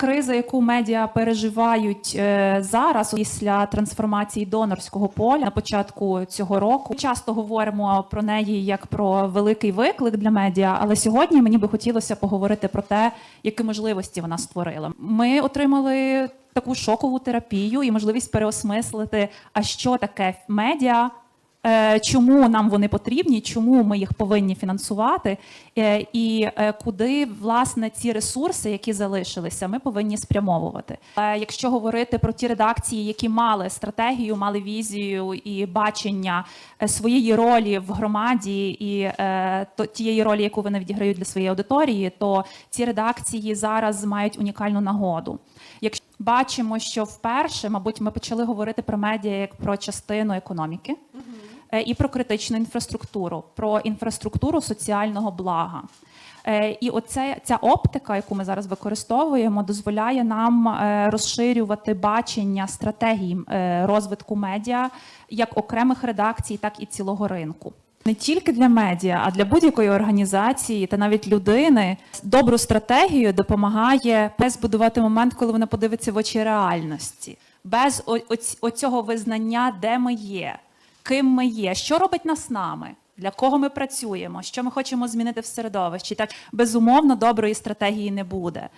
Криза, яку медіа переживають е, зараз після трансформації донорського поля на початку цього року. Часто говоримо про неї як про великий виклик для медіа, але сьогодні мені би хотілося поговорити про те, які можливості вона створила. Ми отримали таку шокову терапію і можливість переосмислити, а що таке медіа. Е, Чому нам вони потрібні, чому ми їх повинні фінансувати, е, і е, куди власне ці ресурси, які залишилися, ми повинні спрямовувати. Якщо говорити про ті редакції, які мали стратегію, мали візію і бачення своєї ролі в громаді, і тієї ролі, яку вони відіграють для своєї аудиторії, то ці редакції зараз мають унікальну нагоду. Якщо бачимо, що вперше, мабуть, ми почали говорити про медіа як про частину економіки і про критичну інфраструктуру, про інфраструктуру соціального блага. Е, І оце ця оптика, яку ми зараз використовуємо, дозволяє нам е, розширювати бачення стратегій е, розвитку медіа як окремих редакцій, так і цілого ринку. Не тільки для медіа, а для будь-якої організації та навіть людини добру стратегію допомагає збудувати момент, коли вона подивиться в очі реальності, без оцього визнання, де ми є, ким ми є, що робить нас нами. Для кого ми працюємо, що ми хочемо змінити в середовищі? Так безумовно доброї стратегії не буде.